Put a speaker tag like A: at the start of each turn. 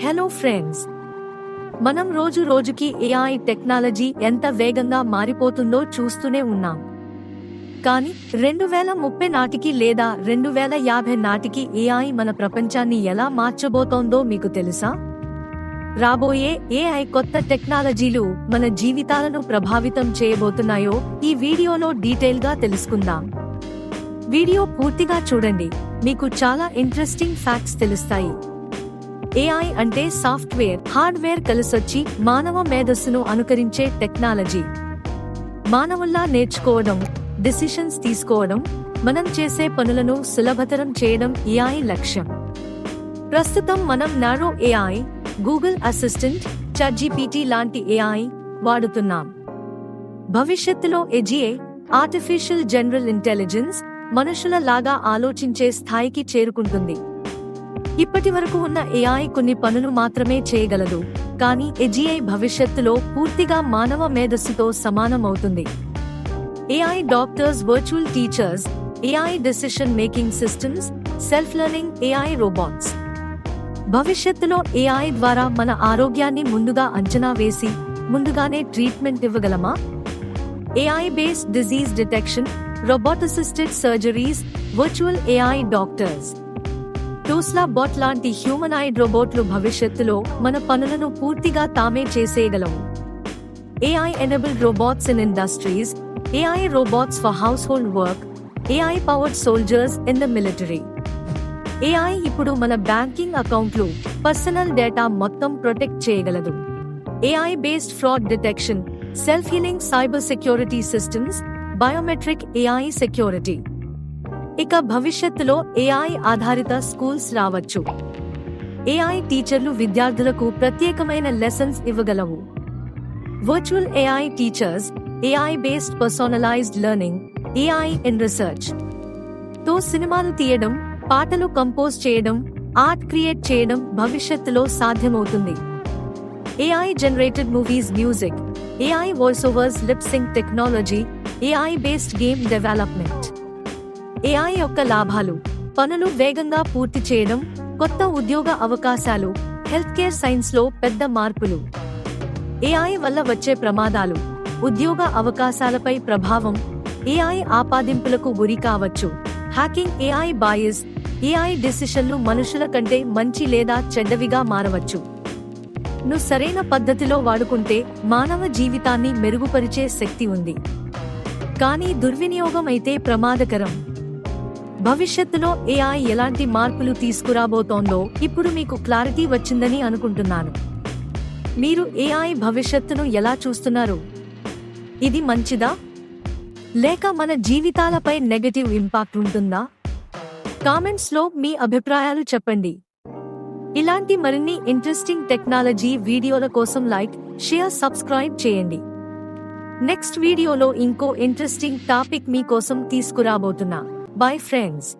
A: Hello friends మనం రోజు రోజుకి ఏఐ టెక్నాలజీ ఎంత వేగంగా మారిపోతుందో చూస్తూనే ఉన్నాం. కానీ రెండు వేల ముప్పై నాటికి లేదా రెండు వేల యాభై నాటికి ఏఐ మన ప్రపంచాన్ని ఎలా మార్చబోతోందో మీకు తెలుసా? రాబోయే ఏఐ కొత్త టెక్నాలజీలు మన జీవితాలను ప్రభావితం చేయబోతున్నాయో ఈ వీడియోలో డీటెయిల్గా తెలుసుకుందాం. వీడియో పూర్తిగా చూడండి. మీకు చాలా ఇంట్రెస్టింగ్ ఫ్యాక్ట్స్ తెలుస్తాయి. ఏఐ అంటే సాఫ్ట్వేర్ హార్డ్వేర్ కలిసొచ్చి మానవ మేధస్సును అనుకరించే టెక్నాలజీ. మానవుల్లా నేర్చుకోవడం డిసిషన్స్ తీసుకోవడం మనం చేసే పనులను సులభతరం చేయడం ఏఐ లక్ష్యం. ప్రస్తుతం మనం narrow A I Google assistant ChatGPT లాంటి ఏఐ వాడుతున్నాం. భవిష్యత్తులో ఎజిఏ ఆర్టిఫిషియల్ జనరల్ ఇంటెలిజెన్స్ మనుషుల లాగా ఆలోచించే స్థాయికి చేరుకుంటుంది. ఇప్పటి వరకు ఉన్న ఏఐ కొన్ని పనులు మాత్రమే చేయగలదు. కానీ ఎజిఐ భవిష్యత్తులో పూర్తిగా మానవ మేధస్సుతో సమానమవుతుంది. A I doctors virtual teachers A I decision making systems self learning A I robots భవిష్యత్తులో ఏఐ ద్వారా మన ఆరోగ్యాన్ని ముందుగా అంచనా వేసి ముందుగానే treatment ఇవ్వగలమా? A I based disease detection robot assisted surgeries virtual A I doctors Tesla bot లాంటి humanoid రోబోట్లు భవిష్యత్తులో మన పనులను పూర్తిగా తామే చేసేయగలవు. A I enabled robots in industries A I robots for household work A I powered soldiers in the military A I ఇప్పుడు మన banking అకౌంట్లు పర్సనల్ డేటా మొత్తం ప్రొటెక్ట్ చేయగలదు. A I based fraud detection self healing cyber security systems biometric A I security ఇక భవిష్యత్తులో AI ఆధారిత schools రావచ్చు. AI టీచర్లు విద్యార్థులకు ప్రత్యేకమైన lessons ఇవ్వగలవు. Virtual AI teachers AI based personalised learning AI in రీసెర్చ్తో సినిమాలు తీయడం పాటలు కంపోజ్ చేయడం ఆర్ట్ క్రియేట్ చేయడం భవిష్యత్తులో సాధ్యమవుతుంది. AI generated movies music AI voice overs lip sync technology AI based game development AI యొక్క లాభాలు పనులు వేగంగా పూర్తి చేయడం కొత్త ఉద్యోగ అవకాశాలు హెల్త్ కేర్ సైన్స్లో పెద్ద మార్పులు. ఏఐ వల్ల వచ్చే ప్రమాదాలు ఉద్యోగ అవకాశాలపై ప్రభావం ఏఐ ఆపాదింపులకు గురి కావచ్చు. హ్యాకింగ్ ఏఐ బాయస్ ఏఐ డిసిషన్లు మనుషుల కంటే మంచి లేదా చెడ్డవిగా మారవచ్చు. ను సరైన పద్ధతిలో వాడుకుంటే మానవ జీవితాన్ని మెరుగుపరిచే శక్తి ఉంది. కానీ దుర్వినియోగం అయితే ప్రమాదకరం. భవిష్యత్తులో ఏఐ ఎలాంటి మార్పులు తీసుకురాబోతోందో ఇప్పుడు మీకు క్లారిటీ వచ్చిందని అనుకుంటున్నాను. మీరు ఏఐ భవిష్యత్తును ఎలా చూస్తున్నారు? ఇది మంచిదా? లేక మన జీవితాలపై నెగటివ్ ఇంపాక్ట్ ఉంటుందా? కామెంట్స్లో మీ అభిప్రాయాలు చెప్పండి. ఇలాంటి మరిన్ని ఇంట్రెస్టింగ్ టెక్నాలజీ వీడియోల కోసం లైక్ షేర్ సబ్స్క్రైబ్ చేయండి. నెక్స్ట్ వీడియోలో ఇంకో ఇంట్రెస్టింగ్ టాపిక్ మీకోసం తీసుకురాబోతున్నా. Bye friends